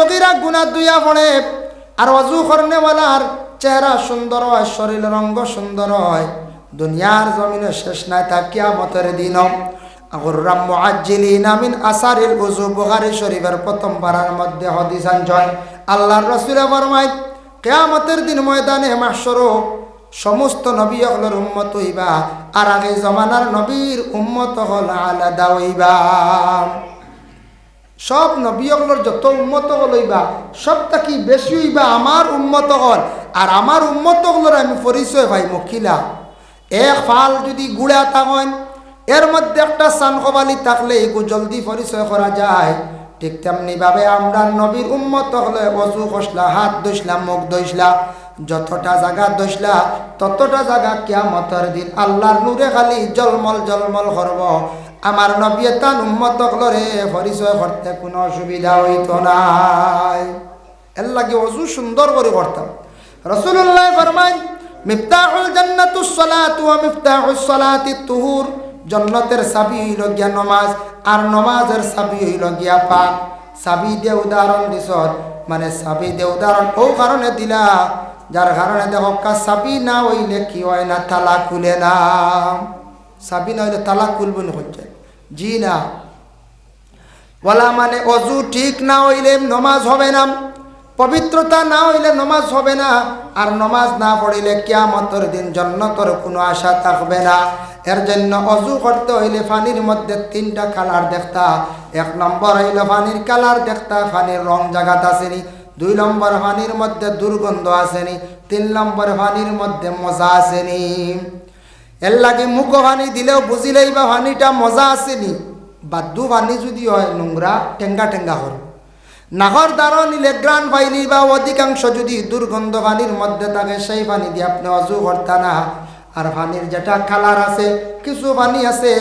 সগিরা গুণা দুইয়া পড়ে। আর অজু করনেওয়ালার চেহারা সুন্দর হয়, শরীর রঙ্গ সুন্দর হয়। দুনিয়ার জমিনে শেষ নাই তা কিয়ামতের দিন দিন সমস্ত হল আলাদা হইবা। সব নবীগুলোর যত উন্মত হল হইবা সবটা কি বেশি হইবা আমার উন্মত হল আর আমার উন্মত হলোর আমি পরিচয় পাই মখিলা। এক ফাল যদি গুড়া থাকেন এর মধ্যে একটা সান কবালি থাকলে এগু জলদি পরিচয় করা যায়। ঠিক তেমনি ভাবে আমরা নবীর উন্মত হলে অজু কষলা হাত দইসলা মুখ দইসলা যতটা জায়গা দইসলা ততটা জায়গা কিয়ামতের দিন আল্লাহর নূরে খালি জলমল জলমল করব আমার নবী তান উম্মত হলরে পরিচয় করতে কোনো অসুবিধা হইতো নাই। এর লাগে অজু সুন্দর করে করতাম। রসুল্লাহ ফরমাই মিফতাহুল জান্নাতুস সালাতু ওয়া মিফতাহুস সালাতি তুহুর। জন্নতের চাবি হইল গিয়া নমাজ, আর নমাজের চাবি হইল গিয়া পাক চাবি দিয়ে উদাহরণ দিছত মানে চাবি দিয়ে উদাহরণ ও কারণে দিলা। যার কারণে দেখো চাবি না হইলে কি হয় না তালা খুলে না। চাবি না হইলে তালা খুলব হচ্ছে জি না বলা মানে অজু ঠিক না হইলে নমাজ হবে না, পবিত্রতা না হইলে নমাজ হবে না, আর নমাজ না পড়িলে কিয়ামতর দিন জন্নতর কোনো আশা থাকবে না। এর জন্য অজু করতে হইলে পানির মধ্যে তিনটা কালার দেখতা এক নম্বর হইল পানির কালার দেখতা পানির রং জাগাত আসেনি। দুই নম্বর পানির মধ্যে দুর্গন্ধ আসেনি। তিন নম্বর পানির মধ্যে মজা আসেনি। এর লাগে মুখ পানি দিলেও বুঝিলেই বা পানিটা মজা আসেনি। বাদ্যু পানি যদি হয়, নোংরা, টেঙ্গা টেঙ্গা হল। নাহর দ্বারা নিলে গ্রান পাইনি বা অধিকাংশ যদি দুর্গন্ধ পানির মধ্যে থাকে, সেই পানি দিয়ে আপনি অজু করতা না। আর পানির যেটা কালার আছে, কিছু পানি আছে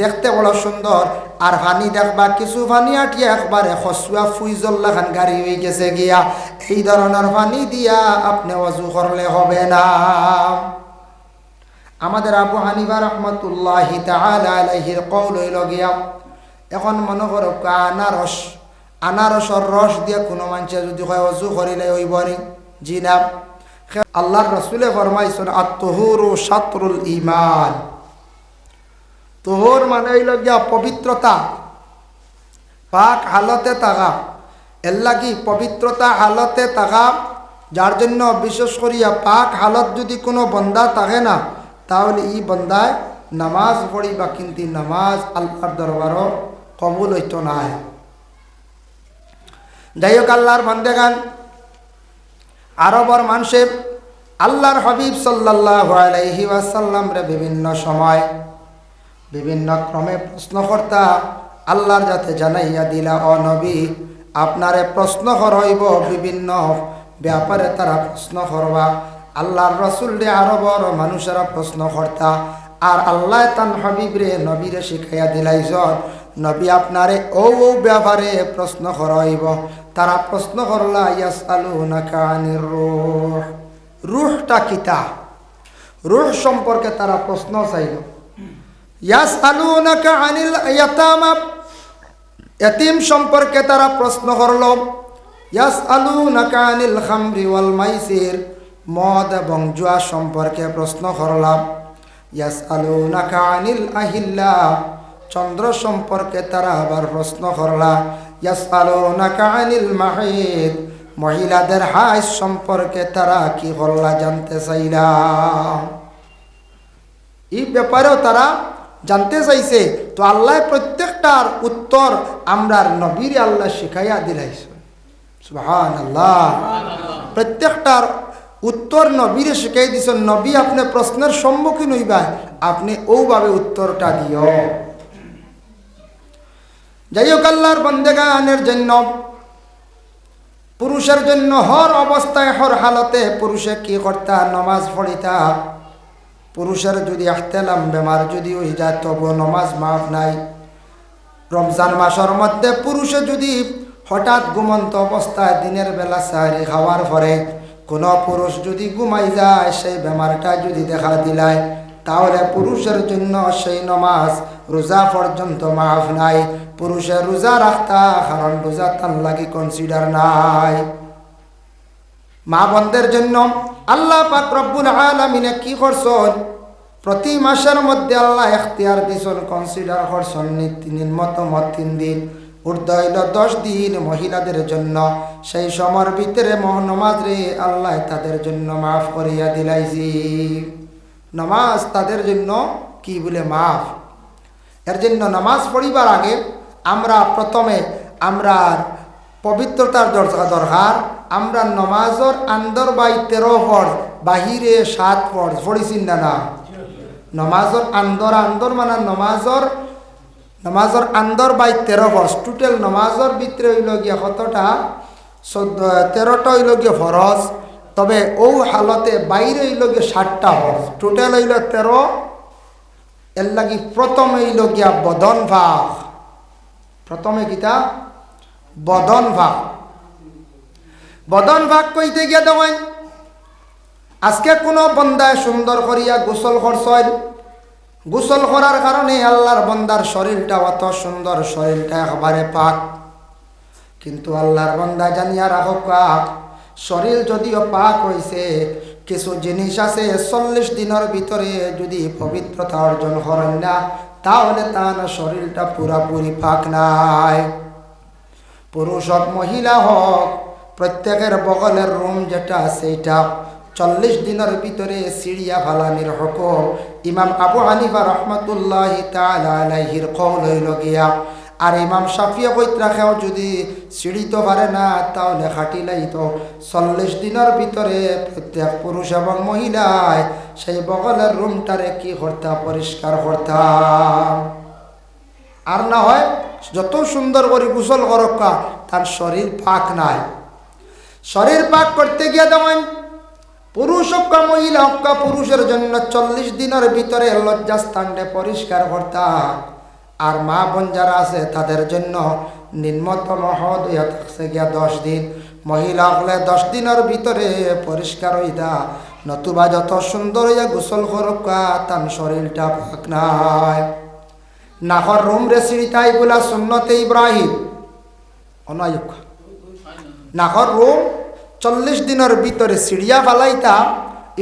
দেখতে বড় সুন্দর আর পানি দেখবা, কিছু পানি আটিয়া একবারে খসুয়া ফুইজল্লা খান গাড়ি হয়ে গেছে গিয়া। এই ধরনের পানি দিয়া আপনি অজু করলে হবে না। আমাদের আবু হানিফা রহমতুল্লাহি আলাইহির কৌল হইল গিয়া, এখন মনে করো আনারস, আনারসর রস দিয়ে কোনো মানুষে যদি হয় অজু করিলে হইব নি? জি না। আল্লাহর রসুলে ফরমাইছেন আত্মহুর সাতরুল ইমান তোহর মানে হইল গিয়া পবিত্রতা। পাক হালতে থাকা এর কি পবিত্রতা হালতে থাকা যার জন্য বিশেষ করিয়া পাক হালত যদি কোনো বন্দা থাকে না তাহলে ই বন্দায় নামাজ পড়ি বা কিন্তু নামাজ আল্লাহর দরবারও কবুল হইতো না যাই হোক আল্লাহর বন্দেগান, আরবর মানুষে আল্লাহর হাবিব সাল্লাহ আলাইহি বিভিন্ন সময় বিভিন্ন ক্রমে প্রশ্ন কর্তা আল্লাহর যাতে জানাইয়া দিলা অ নবী, আপনারে প্রশ্ন হইব বিভিন্ন ব্যাপারে তারা প্রশ্ন করবা। আল্লাহর রসুল রে আরবর মানুষেরা প্রশ্ন কর্তা আর আল্লাহ তান হাবিব রে নবীরে শিখাইয়া দিলাইছর নবী আপনারে ও ও ব্যাপারে প্রশ্ন হইব তারা প্রশ্ন করলা ইয়াস আলু নাকানির রুহ কিতা রুহ সম্পর্কে তারা প্রশ্ন চাইল। ইয়াস আলু নাকা আনিল এতিম সম্পর্কে তারা প্রশ্ন করল ইয়াস আলু নাকা আনিল খামরি ওয়াল মাইসির। মদ এবং জুয়া সম্পর্কে প্রশ্ন করলাম। ইয়াস আলু নাকা আনিল আহিল্লা। চন্দ্র সম্পর্কে তারা আবার প্রশ্ন করলা। ইয়াস আলু নাকা আনিল মাহিদ মহিলাদের হাইস সম্পর্কে তারা কি করলা জানতে চাইলাম। এই ব্যাপারেও তারা জানতে চাইছে তো আল্লাহ প্রত্যেকটার উত্তর আমরার নবীর আল্লাহ শিখাইয়া দিলাইছে। সুহান আল্লাহ প্রত্যেকটার উত্তর নবীরে শিখাই দিছেন নবী আপনি প্রশ্নের সম্মুখীন হইবা, আপনি ওভাবে উত্তরটা দিও। যাই হোক আল্লাহর বন্দেগানের জন্য, পুরুষের জন্য হর অবস্থায়, হর হালতে পুরুষে কি করতা? নমাজ পড়িতা। পুরুষের যদি আহতেলাম বেমার যদি হয়ে যায় তবু নমাজ মাফ নাই। রমজান মাসের মধ্যে পুরুষে যদি হঠাৎ ঘুমন্ত অবস্থায় দিনের বেলা সাহারি খাওয়ার পরে কোনো পুরুষ যদি ঘুমাই যায়, সেই বেমারটা যদি দেখা দিলায়, তাহলে পুরুষের জন্য সেই নমাজ রোজা পর্যন্ত মাফ নাই। পুরুষে রোজা রাখতা, কারণ রোজা তার লাগি কনসিডার নাই। মা বন্ধের জন্য আল্লাহ পাক রব্বুল আলমিনে কি করছেন? প্রতি মাসের মধ্যে আল্লাহ এখতিয়ার দিছন কনসিডার করছেন নিম্নত মত তিন দিন। হইল দশ দিন মহিলাদের জন্য। সেই সময়ের ভিতরে নমাজ রে আল্লাহ তাদের জন্য মাফ করিয়া দিলাইছি। নমাজ তাদের জন্য কি বলে মাফ? এর জন্য নামাজ পড়িবার আগে আমরা প্রথমে আমরা পবিত্রতার দরকার, আমরা নমাজর আন্দর বাই তেরো ফর্জ বাহিরে সাত ফর্জ পড়িছিন না না? নমাজর আন্দর আন্দর মানে নমাজর নমাজর আন্দর বাই তেরো ফর্জ টোটাল নমাজর ভিতরে হইল গিয়া কতটা চোদ্দ তেরোটা হইল গিয়া ফরজ তবে ও হালতে বাইরে হইল গিয়া ষাটটা ফরজ টোটাল হইল তেরো এর লাগি প্রথমে হইল গিয়া বদন ভাগ। প্রথমে গীতা বদন ভাগ। বদন ভাগ কইতে গিয়া দেওয়াই আজকে কোনো বন্দায় সুন্দর করিয়া গোসল করছেন গোসল করার কারণে আল্লাহর বন্দার শরীরটা অত সুন্দর, শরীরটা একবারে পাক। কিন্তু আল্লাহর বন্দা জানিয়া রাখো কাক, শরীর যদিও পাক হয়েছে কিছু জিনিস আছে চল্লিশ দিনের ভিতরে যদি পবিত্রতা অর্জন করেন না, তাহলে তার শরীরটা পুরাপুরি পাক নাই। পুরুষ হোক, মহিলা হোক, প্রত্যেকের বগলের রুম যেটা সেইটা চল্লিশ দিনের ভিতরে সিঁড়িয়া ফালানির হুকুম ইমাম আবু হানিফা রহমতুল্লাহ তালাহির কৌল হইল গিয়া। আর ইমাম সাফিয়া কৈত্রাখেও যদি সিঁড়িতে পারে না, তাহলে খাটিলাই তো চল্লিশ দিনের ভিতরে প্রত্যেক পুরুষ এবং মহিলায় সেই বগলের রুমটারে কি করতাম পরিষ্কার করতাম আর না হয় যত সুন্দর করে গোসল করক্কা, তার শরীর পাক নাই। শরীর পাক করতে গিয়ে তেমন পুরুষ হক্কা মহিলা হক্কা পুরুষের জন্য চল্লিশ দিনের ভিতরে লজ্জাস্থানটা পরিষ্কার করতাম আর মা বোন যারা আছে, তাদের জন্য নিম্নতম থাকছে গিয়া দশ দিন। মহিলা হলে দশ দিনের ভিতরে পরিষ্কার হইতা। নতুবা যত সুন্দর হইয়া গোসল করক্কা তার শরীরটা পাক নাই। নাহর রুম রে সিঁড়িতাই বলা সুন্নতে ইব্রাহিম। অনায়ক নাহর রুম চল্লিশ দিনের ভিতরে সিঁড়িয়া ফালাইতা,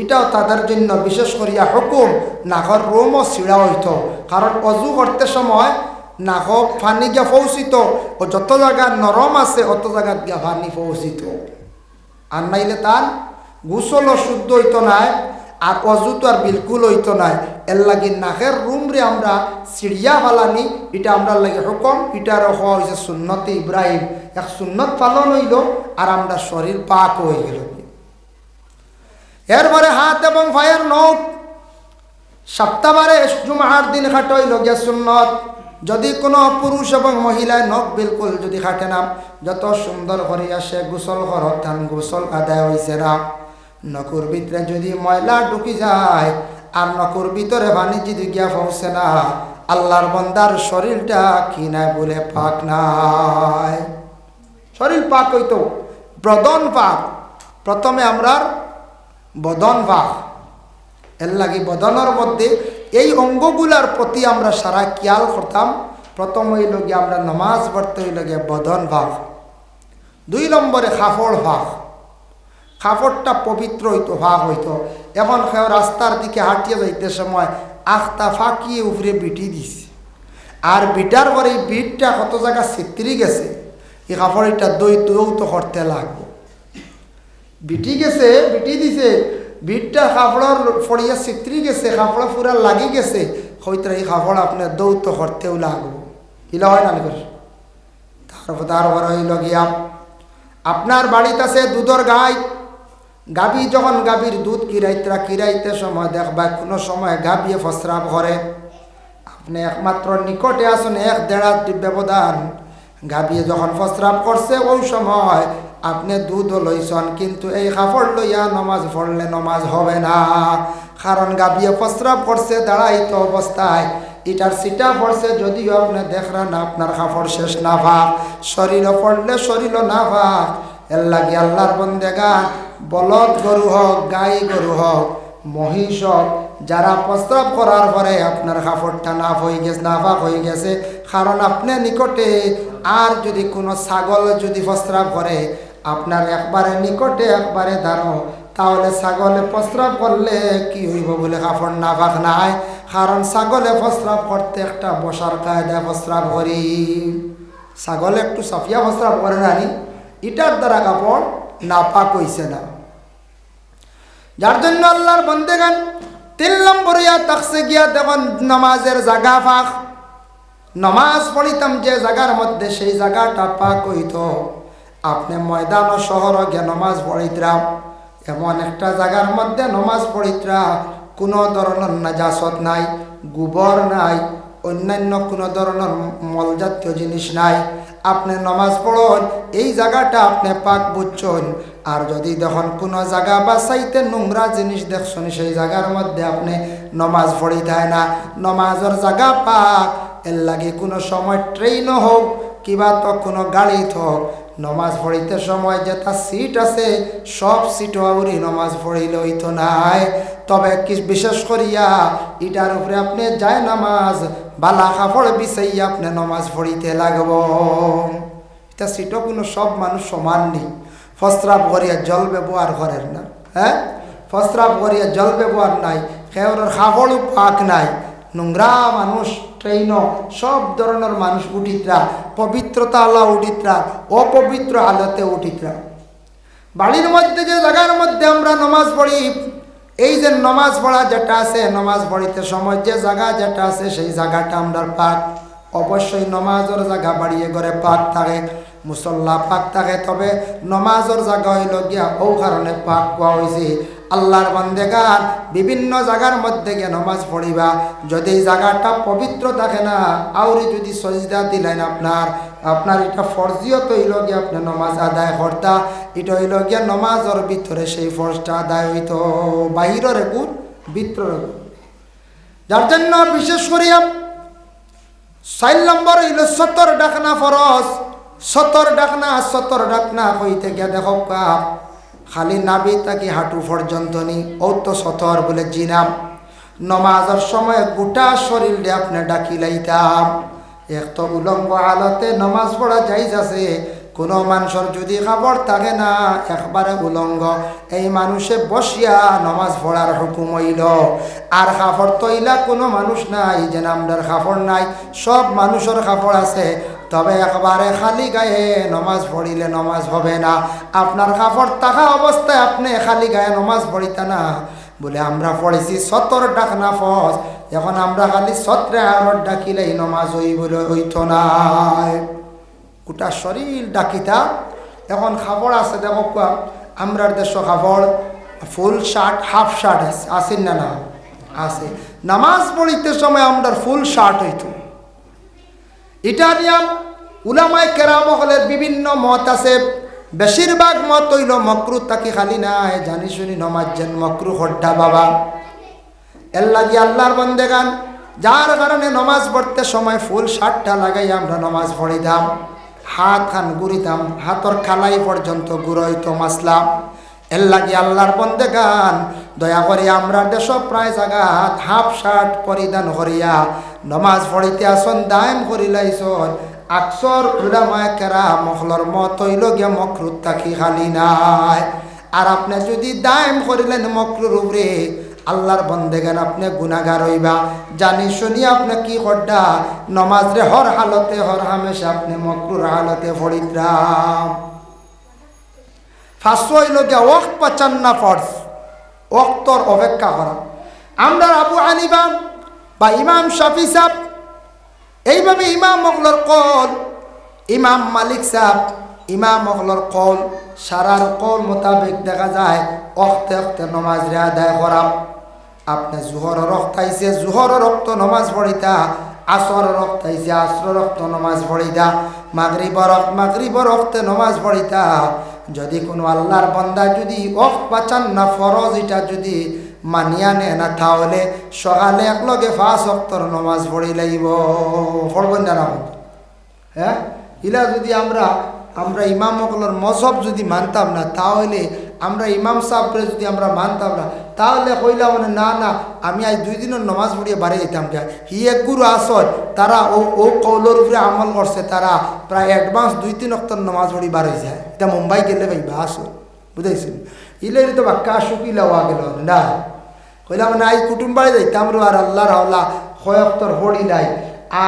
এটাও তাদের জন্য বিশেষ করিয়া হুকুম, নাগর রোমও সিঁড়া হইত। কারণ অজু করতে সময় নাহক ফানি গিয়া পৌঁছিত ও যত জায়গা নরম আছে, অত জায়গাত গিয়া ফানি পৌঁছিত আর নাইলে তার গুসলও শুদ্ধ হইত নাই আর অজু তো আর বিলকুল হইতো নাই। এর লাগি নাকের রুম রে আমরা সিঁড়িয়া ফালানি, এটা আমরা লাগে হুকম এটার হওয়া হয়েছে সুন্নতে ইব্রাহিম। এক সুন্নত পালন হইল আর আমরা শরীর পাক হয়ে গেল। এরপরে হাত এবং ভাইয়ের নখ সপ্তাহবারে জুমাহার দিন খাট হইল গিয়া সুন্নত। যদি কোনো পুরুষ এবং মহিলায় নখ বিলকুল যদি খাটে না, যত সুন্দর করে আসে গোসল ঘরত ধান গোসল আদায় হয়েছে না। নকুর ভিতরে যদি ময়লা ঢুকি যায়, আর নকুর ভিতরে পানি যদি পৌঁছে না, আল্লাহর বন্দার শরীরটা কি নাই বলে পাক নাই। শরীর পাক হইতো, বদন পাক। প্রথমে আমরার বদন পাক। এর লাগি বদনের মধ্যে এই অঙ্গগুলার প্রতি আমরা সারা খেয়াল করতাম। প্রথম হইল গিয়ে আমরা নমাজ পড়তে হইল গিয়ে বদন ভাগ দুই নম্বরে খাফড় ভাগ খাফড়টা পবিত্র হইতো ভাগ হইতো এখন কেউ রাস্তার দিকে হাঁটিয়ে যাইতে সময় আখতা ফাঁকিয়ে উপরে বিটি দিছে। আর বিটার পরে এই বিটটা কত জায়গা ছিত্রি গেছে। এই কাপড়টা দই দৌত করতে লাগবো। বিটি গেছে, বিটি দিছে। বিটটা কাপড়ের ফড়িয়া ছিত্রি গেছে কাপড় পুরা লাগি গেছে। হয়তো এই কাপড় আপনার দৌত করতেও লাগবো। ইলা হয় না তারপর তারপর হইল গিয়া আপনার বাড়িতে আছে দুধর গাই। গাবি যখন গাভীর দুধ কিরাইতরা কিরাইতে সময় দেখবা, কোনো সময় গাবিয়ে ফসরাপ করে আপনি একমাত্র নিকটে আসুন এক দেড়া ব্যবধান গাবিয়ে যখন ফসরাপ করছে ওই সময় আপনি দুধ লইছন, কিন্তু এই কাপড় লইয়া নমাজ পড়লে নমাজ হবে না। কারণ গাবিয়ে ফসরাপ করছে, দাঁড়াইতো অবস্থায়। এটার সিটা পড়ছে, যদিও আপনি দেখলেন না, আপনার কাপড় শেষ না ভাব শরীরও পড়লে শরীরও না ভাব এর লাগে আল্লাহর বন্দেগা বলদ গরু হোক গাই গরু হোক মহিষ হোক যারা প্রস্রাব করার পরে আপনার কাপড়টা নাফ হয়ে গেছে, নাফাক হয়ে গেছে। কারণ আপনার নিকটে আর যদি কোনো ছাগল যদি প্রস্রাব করে আপনার একবারে নিকটে একবারে দাঁড়ো তাহলে ছাগলে প্রস্রাব করলে কি হইব বলে? কাপড় নাফাক নাই। কারণ ছাগলে প্রস্রাব করতে একটা বসার কায়দা প্রস্রাব করি ছাগলে একটু সাফিয়া প্রস্রাব করে নানি ইটার দ্বারা কাপড় নাপাক হইছে না। যার জন্য আল্লাহর বন্দেগান তিন নম্বরিয়া তাকসে গিয়া দেখুন নমাজের জাগা ফাঁক নমাজ পড়িতাম যে জায়গার মধ্যে সেই জায়গাটা পাক হইত। আপনি ময়দান ও শহর গিয়ে নমাজ পড়িতরাম এমন একটা জায়গার মধ্যে নমাজ পড়িতরা, কোনো ধরনের নাজাসত নাই, গোবর নাই অন্যান্য কোনো ধরনের মলজাতীয় জিনিস নাই। আপনি নমাজ পড়ুন, এই জায়গাটা আপনি পাক বুঝছেন। আর যদি দেখুন কোনো জায়গা বা চাইতে নোংরা জিনিস দেখছেন, সেই জায়গার মধ্যে আপনি নমাজ পড়ি দেয় না। নমাজের জায়গা পাক, এর লাগে কোনো সময় ট্রেনও হোক কিবা তো কোনো গাড়ি হোক। নমাজ পড়িতে সময় যে তার সিট আছে, সব সিট আউরি নমাজ পড়িলে হইতো নাই। তবে কি বিশেষ করিয়া ইটার উপরে আপনি যায় নামাজ, বালা কাপড় বিছাইয়া আপনি নমাজ পড়িতে লাগব। এটা সিটও কোনো সব মানুষ সমান নেই। ফস্রাব করিয়া জল ব্যবহার করেন না হ্যাঁ? ফস্রাব করিয়া জল ব্যবহার নাই খেওর খাবড়ও পাক নাই। নোংরা মানুষ ট্রেন সব ধরনের মানুষ উঠিতরা, পবিত্রতা আল্লাহ উঠিতরা, অপবিত্র আলোতে উঠিতরা। বাড়ির মধ্যে যে জায়গার মধ্যে আমরা নমাজ পড়ি, এই যে নমাজ পড়া যেটা আছে, নমাজ পড়িতে সময় যে জায়গা যেটা আছে, সেই জায়গাটা আমরা পাক অবশ্যই নমাজের জায়গা বাড়িয়ে করে পাক থাকে, মুসল্লা পাক থাকে, তবে নমাজের জায়গা হইল গিয়া ও কারণে পাক কোয়া হয়েছে আল্লাহর বন্দেগার বিভিন্ন জায়গার মধ্যে গিয়ে নমাজ পড়িবা। যদি জায়গাটা পবিত্র থাকে না, আউরি যদি সজদা দিলেন আপনার আপনার এটা ফরজিও তো হইল গিয়ে আপনি নমাজ আদায় করতা। এটা হইল গিয়া নমাজের ভিতরে সেই ফরজটা আদায় হইতো, বাহিরের একুর ভিতরের একুর যার জন্য বিশেষ করিয়া চার নম্বর হইল সতর ডাকনা ফরজ। সতর ডাকনা সতর ডাকনা হইতে গিয়া দেখো খালি নাবি তাকে হাঁটু পর্যন্ত নি ও তো সতর বলে জিনাম। নমাজের সময় গোটা শরীর আপনি ডাকি লাইতাম। এক তো উলঙ্গ আলতে নমাজ পড়া যাইজ আছে, কোনো মানুষের যদি খাবার থাকে না, একবারে উলঙ্গ। এই মানুষে বসিয়া নমাজ পড়ার হুকুম হইল। আর খাফড় তৈলা কোনো মানুষ নাই যে নামদার খাফড় নাই, সব মানুষের খাফড় আছে। তবে একবারে খালি গায়ে নমাজ পড়িলে নমাজ হবে না। আপনার কাপড় থাকা অবস্থায় আপনি খালি গায়ে নমাজ পড়িতা না। বলে আমরা পড়েছি সতর ডাক না ফস এখন আমরা খালি সত্রে আর ডাকিলেই নমাজ হই বলে হইত নাই গোটা শরীর ডাকিতা। এখন খাবড় আছে দেখো কোয়া আমরার দেশ খাবড় ফুল শার্ট, হাফ শার্ট আছে, আসেন না না, আছে। নামাজ পড়িতে সময় আমরা ফুল শার্ট হইতো। এটা নিয়ম উলামায় কেরামহলের বিভিন্ন মত আছে। বেশিরভাগ মত হইল মকরু, তাকে খালি নাই জানি শুনি নমাজ যেন মকরু হড্ডা বাবা। এর লাগি আল্লাহর বন্দে গান যার কারণে নমাজ পড়তে সময় ফুল শার্টটা লাগাই আমরা নমাজ পড়িতাম। হাত খান গুড়িতাম, হাতর খালাই পর্যন্ত গুড়াইতো মাসলাম এর লাগি আল্লাহর বন্দে গান। দয়া করে আমরা দেশ প্রায় জাগাত হাফ শার্ট পরিধান করিয়া নমাজ পড়িতে আসন, দায়ম করিলাইছন আকসর উলামায় কেরা মখলর মত হইল গিয়া মকরুত তাকি খালি নাই। আর আপনি যদি দায়ম করিলেন মকরুর উপরে, আল্লাহর বন্দেগান আপনি গুনাগার হইবা। জানি শুনি আপনি কি করডা নমাজ রে হর হালতে হর হামেশা আপনি মকরুর হালতে ফরিদ্রাম। ফার্স্ট হইল গিয়া ওয়াক্ত পাচান না ফর্স ওক্তর অপেক্ষা করা। আমরা আবু আনিবা বা ইমাম শাফি সাহ এইভাবে ইমাম মকলর কল, ইমাম মালিক সাহ ইমাম মকলর কল, সারার কল মোতাবেক দেখা যায় অক্তে অক্তে নমাজ রে আদায় করা। আপনি জুহর রক্ত আইছে জুহর রক্ত নমাজ পড়িতা আসর রক্ত আইছে আসর রক্ত নমাজ পড়িতা মাগরিব রক্ত মাগরিব রক্তে নমাজ পড়িতা যদি কোনো আল্লাহর বন্দা যদি অফ পাচান না ফরজ, এটা যদি মানিয়া নে না, তাহলে সকালে একলগে ফাঁস অক্তর নমাজ পড়ে লাগিব পড়বেন না হ্যাঁ? ইলা যদি আমরা আমরা ইমাম মকলর মজহব যদি মানতাম না, তাহলে আমরা ইমাম সাহেবরে যদি আমরা মানতাম না, তাহলে কইলাম মানে না না, আমি আজ দুই দিনের নমাজ পড়িয়ে বাড়ি যেতাম কে হি এক গুরু আসর, তারা ও ও কৌলোর উপরে আমল করছে, তারা প্রায় অ্যাডভান্স দুই, তিন অক্টর নমাজ পড়ি হয়ে যায় এটা মুম্বাই গেলে ভাইবা আসো বুঝাইছেন? ইলে তো বাক্কা শুকিলা হওয়া গেল না। কইলাম মানে আজ কুটুম বাড়ি যাইতাম রো, আর আল্লাহর আল্লাহ হয় অক্টর হড়ি নাই।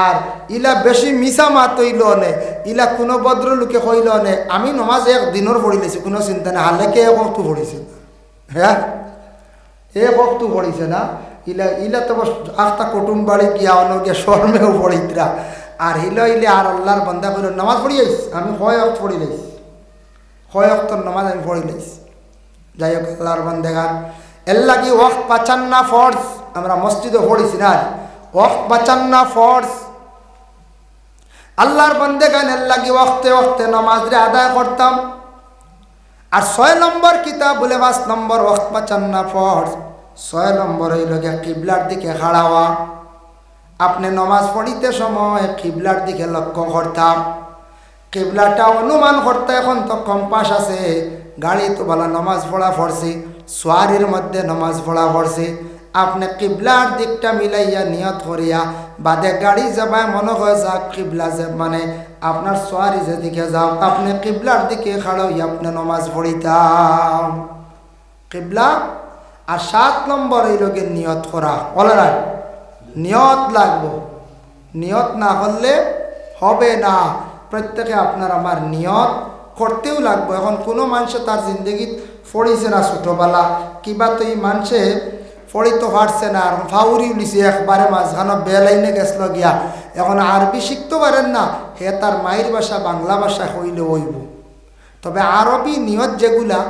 আর ইলা বেশি মিছা মাত হইল নে, ইলা কোনো ভদ্রলোকে কইল নে, আমি নমাজ এক দিনের পড়ি লেছি, কোনো চিন্তা নাই হালেকে এক অক্টু পড়িছে হ্যাঁ এক অক্টু পড়িছে না? ইলা ইলা তো আস্তা কুটুম বাড়ি গিয়া অনকে শর্মেও পড়িতরা আর হিল ইলে আর আল্লাহর বন্দা কইল, নামাজ পড়ি আইস আমি হয় অক্ট পড়ি লাইস হয় অক্টর নামাজ আমি পড়ি লাইস যাই হোক আল্লাহর বন্দেগান। এর লাগি ওয়াক্ত পাচান না ফর্স আমরা মসজিদে পড়িছি না আল্লাহর বন্দেগান এর লাগি ওয়াক্তে নামাজ রে আদায় করতাম। আর ছয় নম্বর কিতাব বলে পাঁচ নম্বর ওয়াক্ত বাঁচান না ফর্স ছয় নম্বর হইল গিয়া কিবলার দিকে খাড়াওয়া। আপনি নমাজ পড়িতে সময় কিবলার দিকে লক্ষ্য করতাম। কিবলাটা অনুমান করতে এখন তো কম্পাস আছে। গাড়ি তো বলা নমাজ পড়া পড়ছি সোয়ারির মধ্যে নমাজ পড়া পড়ছি আপনি কিবলার দিকটা মিলাইয়া নিয়ত করিয়া বাদে গাড়ি যাবায় মনে হয় যাক কিবলা যে মানে আপনার সোয়ারি যেদিকে যাও, আপনি কিবলার দিকে খাড়াইয়া আপনি নমাজ পড়িতাম। কিবলা আর সাত নম্বর এই লোকের নিয়ত করা। অলরাই নিয়ত লাগবো। নিয়ত না করলে হবে না। প্রত্যেকে আপনার আমার নিয়ত করতেও লাগবো। এখন কোনো মানুষে তার জিন্দগিত ফড়িছে না ছোটোবেলা। কিবা তো এই মানুষে ফড়িতে পারছে না, আর ফাউরি উলিছে একবারে মাঝখানো বেলাইনে গেছিল গিয়া। এখন আরবি শিখতে পারেন না, হে তার মায়ের ভাষা, বাংলা ভাষা হইলে হইব। তবে আরবি নিয়ত যেগুলা,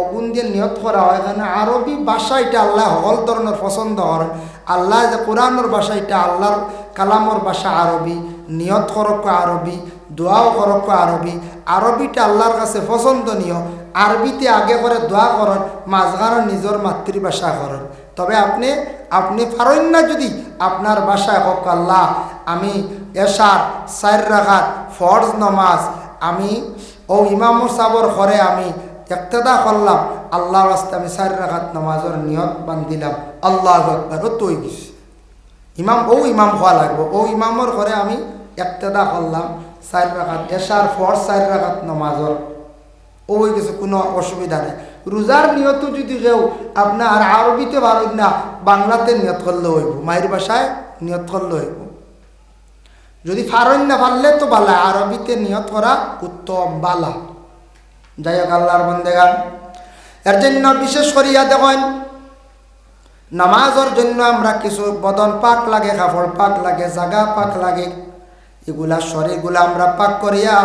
অগুন দিয়ে নিয়ত করা হয়, এখানে আরবি ভাষা এটা আল্লাহ সকল ধরনের পছন্দ করেন। আল্লাহ যে কোরআনের ভাষা, এটা আল্লাহর কালামর ভাষা আরবি। নিয়ত করক আরবি, দোয়াও করক আরবি। আরবিটা আল্লাহর কাছে পছন্দনীয়। আরবিতে আগে করে দোয়া করেন, মাঝখানে নিজের মাতৃভাষা করেন। তবে আপনি আপনি পারেন না যদি আপনার ভাষায় হোক আল্লাহ, আমি এশার সাইর রাখার ফরজ নমাজ, আমি ও ইমামুর সাবর ঘরে আমি একতেদা করলাম আল্লাহ রাস্তে আমি চার রাখাত নামাজের নিয়ত বান্ধিলাম, আল্লাহ একবার তৈ ইমাম, ও ইমাম হওয়া লাগবো, ও ইমামর ঘরে আমি একতেদা করলাম, চার রাখাত এশার ফর চার রাখাত নামাজর, ও হয়ে গেছে কোনো অসুবিধা নেই। রোজার নিয়ত যদি কেউ আপনার আরবিতে পারেন না, বাংলাতে নিয়ত করলে হইব, মায়ের ভাষায় নিয়ত করলে হইব। যদি ফারন না পারলে তো বালা, আরবিতে নিয়ত করা উত্তম বালা। যাই হোক, আল্লাহর বন্দেগান এর জন্য বিশেষ করিয়া দেখেন, নামাজের জন্য আমরা কিছু বদন পাক লাগে, কাপড় পাক লাগে, জাগা পাক লাগে এগুলা শরীরগুলা আমরা পাক করিয়া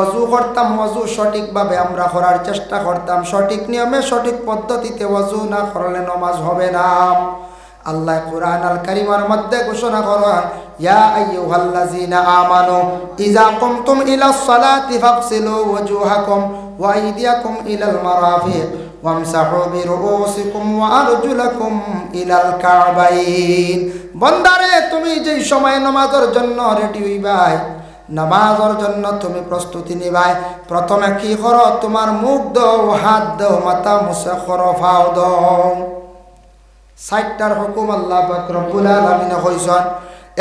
অজু করতাম অজু সঠিকভাবে আমরা করার চেষ্টা করতাম। সঠিক নিয়মে, সঠিক পদ্ধতিতে অজু না করলে নমাজ হবে না। আল্লাহ কুরআন আল কারিমার মধ্যে ঘোষণা করেন, ইয়া আইয়ুহাল্লাযীনা আমানু, ইযা কুমতুম ইলাস সালাতি ফাগসিলু ওয়াজুহাকুম ওয়া আইদিয়াকুম ইলাল মারাফিক ওয়ামসাহু বিরুউসিকুম ওয়া আরজুলাকুম ইলাল কাবাইন। বন্দারে, তুমি যেই সময় নামাজের জন্য রেডি হইবাই, নামাজের জন্য তুমি প্রস্তুতি নিবাই। প্রথমে কি করো? তোমার মুখ দাও, হাত দাও, মাথা মুছে করো ফাও দাও। ষাটটার হুকুম আল্লাহ রব্বুল আলামিনে কইছন।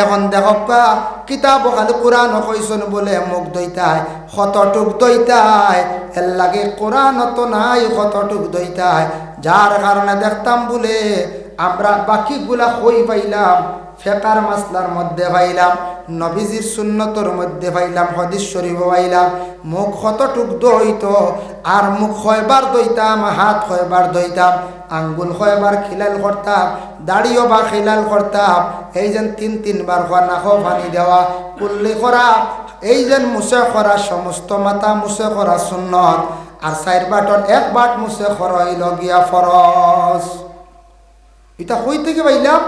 এখন দেখবা কিতাব খালি কোরআন কইছন বলে মুখ দইতায় কতটুক দইতায় এর লাগে কোরআন তো নাই, কতটুক দইতায় যার কারণে দেখতাম বলে আমরা বাকিগুলা কই পাইলাম, ফেকার মাসলার মধ্যে পাইলাম, নবীজির সুন্নতর মধ্যে পাইলাম, হদিস শরীফ পাইলাম, মুখ কতটুক দইত আর মুখ কয়বার দইতাম, হাত কয়বার দইতাম, আঙ্গুল কয়বার খিলাল করতাম, দাড়িও বা খিলাল করতাম, এই যেন তিন তিনবার হওয়া নাক পানি দেওয়া, কুল্লি করা এই যেন মুছে করা সমস্ত মাথা মুছে করা সুন্নত, আর চার বাটর এক বাট মুছে খরইল গিয়া ফরস এটা কই থেকে পাইলাম?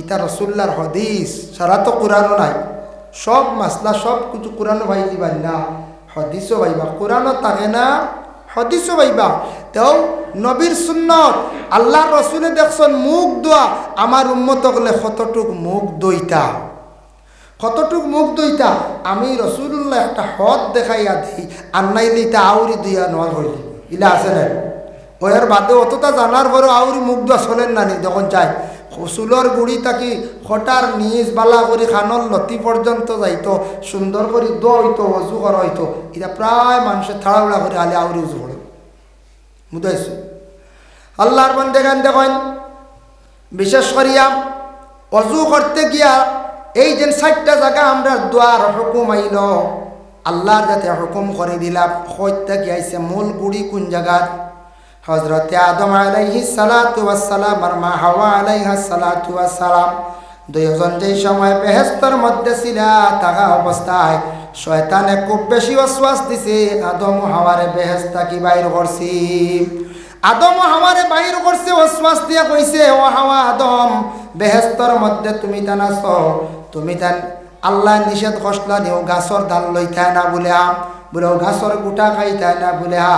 এটা রসুল্লার হদিস। সারা তো কোরআনও নাই। সব মাসলা, সব কিছু কোরআনও ভাই দিবার না হদিসও ভাইবা কোরআনও থাকে না, হদিসও ভাইবা তেও নবীর সুন্নত। আল্লাহ রসুলে দেখছেন মুখ দোয়া আমার উন্মত গলে কতটুক মুখ দইতা কতটুক মুখ দইতা আমি রসুল্লাহ একটা হদ দেখাইয়া দিই। আর নাইলে ইটা আউরি দিয়া নোয়ার হইলি। ইলা আছে না ওর বাদে অতটা জানার পরেও আউরি মুগ্ধ চলেন না নি, যখন চাই চুলোর গুড়ি থাকি হঠার নিজ বালা করি খানর লতি পর্যন্ত যাইতো সুন্দর করে দো হইতো, অজু করা হইতো এটা প্রায় মানুষের থাড়াউড়া করে আলে আউরি উজু করে বুঝাইছো আল্লাহর বন্দে দেখেন দেখেন বিশেষ করিয়া অজু করতে গিয়া, এই যে ষাটটা জায়গা আমরা দোয়ার হুকুম আইল আল্লাহর যাতে হুকুম করে দিলাম হইতে গিয়াইছে মূল গুড়ি কোন জায়গাত হজরত আদম আলাইহি সালাতু ওয়াসসালাম আর মা হাওয়া আলাইহা সালাতু ওয়াসসালাম দুইজন যেই সময় বেহেস্তর মধ্যে ছিল থাকা অবস্থায় শয়তানে খুব বেশি অশ্বাস দিছে, আদম হাওয়ারে বেহেস্তা কি বাইর করছি? আদম হাওয়ারে বাইর করছে অশ্বাস দিয়া কইছে, ও হাওয়া আদম বেহেস্তর মধ্যে তুমি তান আছো, তুমি তান আল্লাহ নিষেধ খসলা নিও, গাছর ডাল লইতাই না বলে বলে ও গাছর গুটা খাইতাই না বলে আ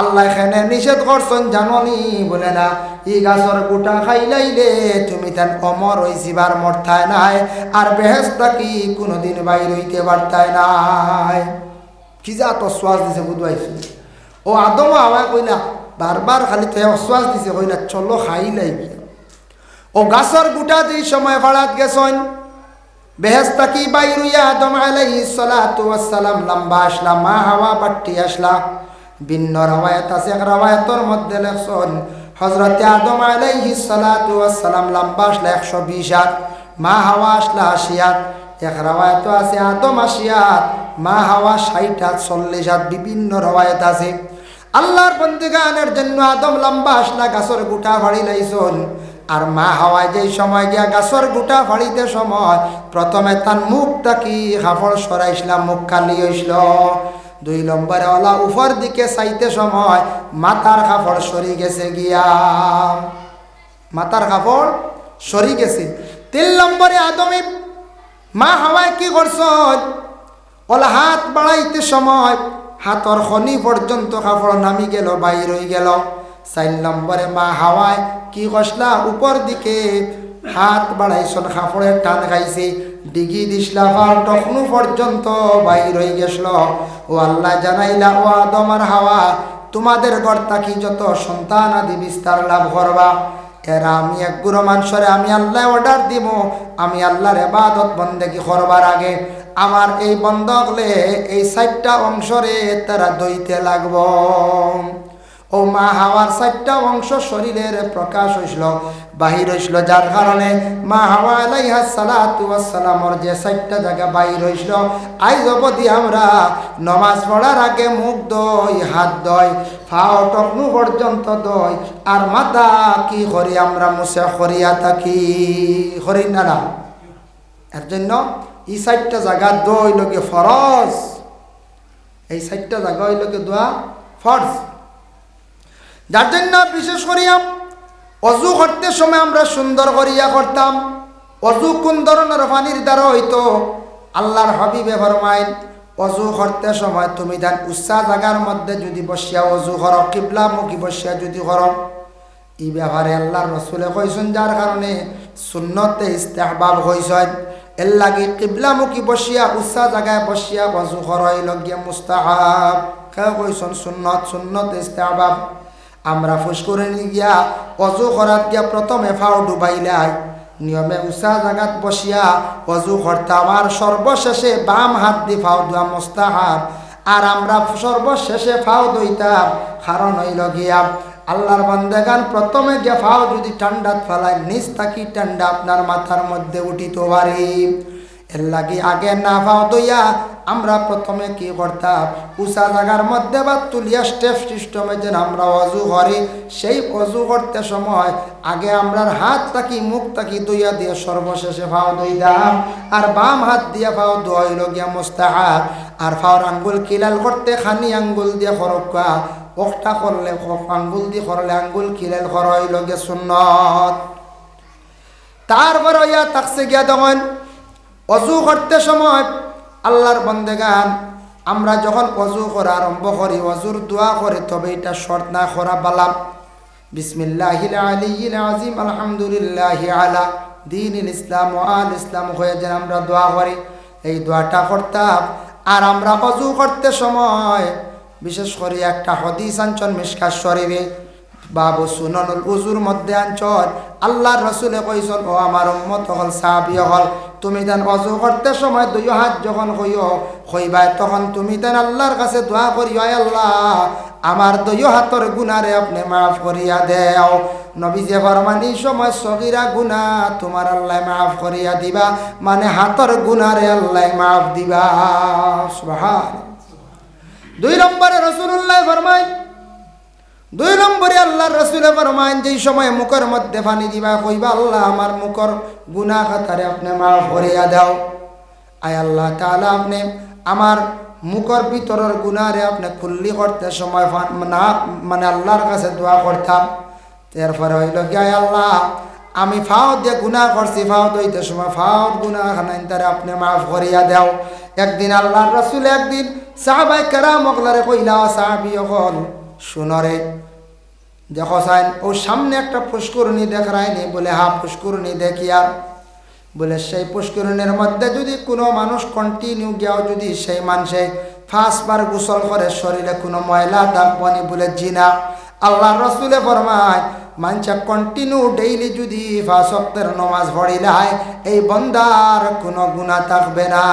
আল্লাহ এখানে নিষেধ করছেন, জাননি বলে না। ই গাছর গুটা খাইলাইলে তুমি তান অমর ওই জীবার মরতায় নাই, আর বেহেস্তা কি কোনোদিন বাইর হইতে পারতায় নাই। কি যা তো শ্বাস দিছে বুধবাইছে। ও আদম আওয়া কইলা, বারবার খালি তো অশ্বাস দিছে, কইলা, চলো খাইলাই গিয়া। ও গাছর গুটা যেই সময় ফাড়াত গেছন বেহেস্তা কি বাইরুইয়া আদম আলাইহি সালাতু ওয়াসসালাম লম্বা আসলা, মা হাওয়া বাট্টি আসলা? ভিন্ন রাওয়ায়াত আছে, এক রাওয়ায়াতর মধ্যে লেখছন, হযরতে আদম আলাইহি সালাতু ওয়াসসালাম লম্বা আসলা 120 হাত, মা হাওয়া আসলা 80 হাত। এক রাওয়ায়াত আছে, আদম 80 হাত, মা হাওয়া 60 হাত 40 হাত, বিভিন্ন রাওয়ায়াত আছে। আল্লাহর বন্দিগানের জন্য আদম লম্বা আসলা গাছর গুটা ফাড়ি লাইছন। আর মা হাওয়ায় যেই সময় গিয়া গাছর গুটা ফাড়িতে সময়, প্রথমে তার মুখ তাকি হাফড় সরাইছিলাম, মুখ খালি হইছিল। দুই নম্বরে ওলা উপর দিকে চাইতে সময়, মাথার কাপড় সরি গেছে গিয়া। মাথার কাপড় সরি গেছে। তিন নম্বরে আদমে মা হাওয়ায় কি করছ? ওলা হাত বাড়াইতে সময়, হাতর খনি পর্যন্ত কাপড় নামি গেল, বাইর হয়ে গেল। চার নম্বরে মা হাওয়ায় কি কষলা উপর দিকে? হাত বাড়াইছন খাফড়ের টান খাইছে। ডিগি দিসলা ফার তখনও পর্যন্ত বাইর হয়ে গেছিল ও আল্লাহ জানাইলা, ও আদমার হাওয়া, তোমাদের ঘর তাকি যত সন্তান আদি বিস্তার লাভ করবা? এরা আমি এক গুরু মানুষরে আমি আল্লাহ অর্ডার দিব। আমি আল্লাহর এবাদত বন্দেগি করবার আগে আমার এই বন্ধ হলে এই চারটা অংশরে তারা দইতে লাগব। ও মা হাওয়ার চারটা অংশ শরীরের প্রকাশ হইছিল, বাহির হইছিল যার কারণে মা হাওয়া আলাইহা সালাতু সালামর যে চারটা জায়গা বাহির হইছিল, আইজ অবধি আমরা নমাজ পড়ার আগে মুখ দই হাত দই ফাও টকনু পর্যন্ত দই আর মাথা কি করি আমরা মুছে করিয়া থাকি, করি না না। এর জন্য এই চারটা জায়গা দই লোকে ফরজ। এই চারটা জায়গা হইলকে দোয়া ফরজ। যার জন্য বিশেষ করিয়া অজু করতে সময় আমরা সুন্দর করিয়া করতাম। অজু কোন ধরনের পানির দ্বারা হইতো? আল্লাহর হবিবে ফরমাইন, অজু করতে সময় তুমি দেন উচ্চা জায়গার মধ্যে যদি বসিয়া অজু কর কিবলা মুখী বসিয়া যদি কর। এই ব্যাপারে আল্লাহর রসুলে কইছেন, যার কারণে সুন্নতে ইস্তেহবাব হইছেন এর লাগে কিবলামুখী বসিয়া, উচ্চা জায়গায় বসিয়া অজু করই লগিয়া মুস্তাহাব। কেউ কইছেন সুন্নত? সুন্নত ইস্তেহবাব। আমরা ফুস করে গিয়া, অজু করাত গিয়া প্রথমে ফাও ডুবাইলাই নিয়মে উষা জাগাত বসিয়া অজু করতাম সর্বশেষে বাম হাত দি ফাও দোয়া মোস্তাহাব আর আমরা সর্বশেষে ফাও দইতাম কারণ হইল গিয়া আল্লাহর বান্দেগান প্রথমে গিয়া ফাও যদি ঠান্ডাত ফেলায় নিচ থাকি ঠান্ডা আপনার মাথার মধ্যে উঠিত পারি এর লাগি আগে না ফাও দইয়া, আমরা প্রথমে কি করতাম? উষা জায়গার মধ্যে বা তুলিয়া স্টেপ সিস্টেমে যেন আমরা অজু করি, সেই অজু করতে সময় আগে আমরা হাত তাকি মুখ তাকি দইয়া দিয়ে সর্বশেষে ফাও দইতাম আর বাম হাত দিয়ে ফাও দইল গিয়া মোস্তাহাব। আর ফাওর আঙ্গুল কিলাল করতে খানি আঙ্গুল দিয়ে খরকা ওখটা করলে আঙ্গুল দিয়ে করলে আঙ্গুল কিলাল খরইল গিয়া সুন্নত। তারপরে ইয়া তাকসে গিয়া তখন অজু করতে সময় আল্লাহর বন্দেগান আমরা যখন অজু করা আরম্ভ করি অজুর দোয়া করে, তবে এটা শর্ত না করা বালাম। বিসমিল্লাহ আজিম আলহামদুলিল্লাহ আলা দিন ইসলাম ও আল ইসলাম হয়ে যেন আমরা দোয়া করি। এই দোয়াটা করতাম। আর আমরা অজু করতে সময়, বিশেষ করে একটা হদিস আঞ্চল মিসকার শরীরে বাবু সুননুল উজুর মধ্যে আনছর আল্লাহর রসুলে কইসন ও আমার উম্মত হল সাহাবি হল তুমি দেন অজু করতে সময় দুই হাত যখন হইও, হইবাই তখন তুমি দেন আল্লাহর কাছে দোয়া করিও আল্লাহ। আমার দুই হাতর গুনারে আপনি মাফ করিয়া দেও। নবী যে ফরমান সময় সগিরা গুনা তোমার আল্লাহ মাফ করিয়া দিবা মানে হাতর গুনারে আল্লাহ মাফ দিবা। দুই নম্বরে রসুল্লাহ ফরমায় দুই নম্বরে আল্লাহর রসুলে ফরমাইন যেই সময় মুখের মধ্যে পানি দিবা কইবা, আল্লাহ, আমার মুখর গুনা খাতারে আপনি মাফ করিয়া দাও। আয় আল্লাহ তাহলে আপনি আমার মুখর ভিতরের গুনারে আপনি খুল্লি করতে সময় না মানে আল্লাহর কাছে দোয়া করতাম। এরপরে হইল কি, আয় আল্লাহ, আমি ফাও দিয়ে গুণা করছি ফাও দইতে সময় ফাও গুণা খানাইন তারে আপনি মাফ করিয়া দাও। একদিন আল্লাহর রসুল একদিন সাহাবাই কেরাম অকলারে কইলা, সাহাবি অকল শুনরে। দেখো সাইন ও সামনে একটা পুষ্করণী দেখায়নি বলে হা পুষ্করণী দেখি আর। বলে, সেই পুষ্করণীর মধ্যে যদি কোনো মানুষ কন্টিনিউ গিয়াও যদি সেই মানুষে ফার্স্টবার গোসল করে, শরীরে কোনো ময়লা থাকবনি বলে, জিনা। আল্লাহ রসুলে ফরমায় মানুষে কন্টিনিউ ডেইলি যদি ফাঁসক্তের নমাজ ভরিলে হয়, এই বন্দার কোনো গুণা থাকবে না।